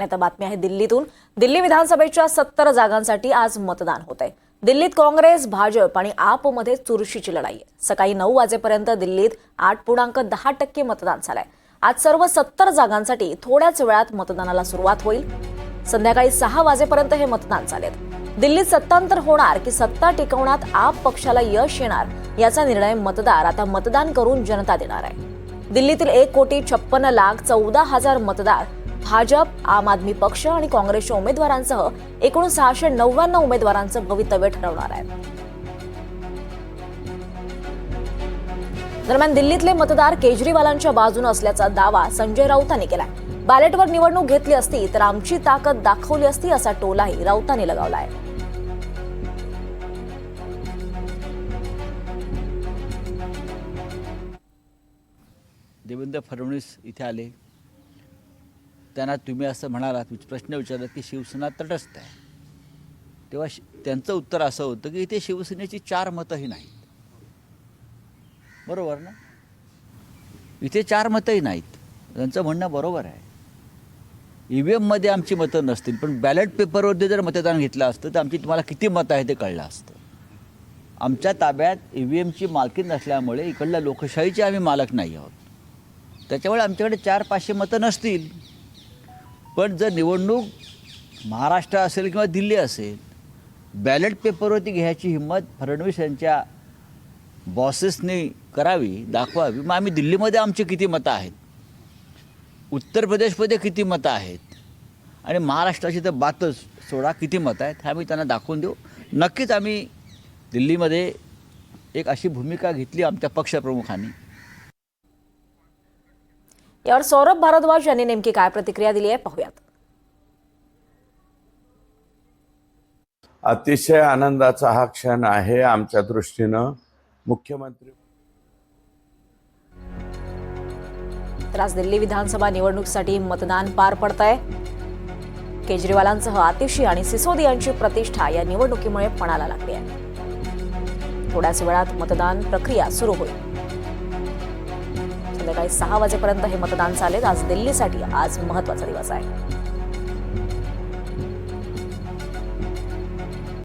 आणि आता बातमी आहे दिल्लीतून. दिल्ली विधानसभेच्या सत्तर जागांसाठी आज मतदान होत आहे दिल्लीत काँग्रेस भाजप आणि आपमध्ये चुरशीची लढाई आहे. सकाळी नऊ वाजेपर्यंत दिल्लीत आठ पूर्णांक दहा टक्के मतदान झालंय. आज सर्व सत्तर जागांसाठी थोड्याच वेळात मतदानाला सुरुवात होईल. संध्याकाळी सहा वाजेपर्यंत हे मतदान झालेत दिल्लीत सत्तांतर होणार की सत्ता टिकवण्यात आप पक्षाला यश येणार याचा निर्णय मतदार आता मतदान करून जनता देणार आहे. दिल्लीतील एक कोटी छप्पन्न लाख चौदा हजार मतदार भाजप आम आदमी पक्ष आणि काँग्रेसच्या उमेदवारांसह एकूण सहाशे नव्याण्णव उमेदवारांचं भवितव्य ठरवणार आहे. दरम्यान दिल्लीतले मतदार केजरीवालांच्या बाजूने असल्याचा दावा संजय राऊतांनी केलाय. बॅलेटवर निवडणूक घेतली असती तर आमची ताकद दाखवली असती असा टोलाही राऊतांनी लगावलाय. देवेंद्र फडणवीस इथे आले. त्यांना तुम्ही असं म्हणालात प्रश्न विचारला की शिवसेना तटस्थ आहे. तेव्हा शि त्यांचं उत्तर असं होतं की इथे शिवसेनेची चार मतंही नाहीत. बरोबर ना? इथे चार मतंही नाहीत. त्यांचं म्हणणं बरोबर आहे. ई व्ही एममध्ये आमची मतं नसतील पण बॅलेट पेपरवरती जर मतदान घेतलं असतं तर आमची तुम्हाला किती मतं आहे ते कळलं असतं. आमच्या ताब्यात ई व्ही एमची मालकी नसल्यामुळे इकडल्या लोकशाहीचे आम्ही मालक नाही आहोत. त्याच्यामुळे आमच्याकडे चार पाचशे मतं नसतील. पण जर निवडणूक महाराष्ट्र असेल किंवा दिल्ली असेल बॅलेट पेपरवरती घ्यायची हिंमत फडणवीस यांच्या बॉसेसनी करावी दाखवावी. मग आम्ही दिल्लीमध्ये आमची किती मतं आहेत? उत्तर प्रदेशमध्ये किती मतं आहेत? आणि महाराष्ट्राची तर बातच सोडा किती मतं आहेत? हे आम्ही त्यांना दाखवून देऊ. नक्कीच आम्ही दिल्लीमध्ये एक अशी भूमिका घेतली आमच्या पक्षप्रमुखांनी. यावर सौरभ भारद्वाज यांनी नेमकी काय प्रतिक्रिया दिली आहे पाहूयात. अतिशय आनंदाचा हा क्षण आहे आमच्या दृष्टीनं. मुख्यमंत्री तर आज दिल्ली विधानसभा निवडणुकीसाठी मतदान पार पडत आहे केजरीवालांसह आतिशी आणि सिसोदी यांची प्रतिष्ठा या निवडणुकीमुळे पणाला लागली आहे. थोड्याच वेळात मतदान प्रक्रिया सुरू होईल. संध्याकाळी सहा वाजेपर्यंत हे मतदान चालेल. आज दिल्लीसाठी आज महत्त्वाचा दिवस आहे.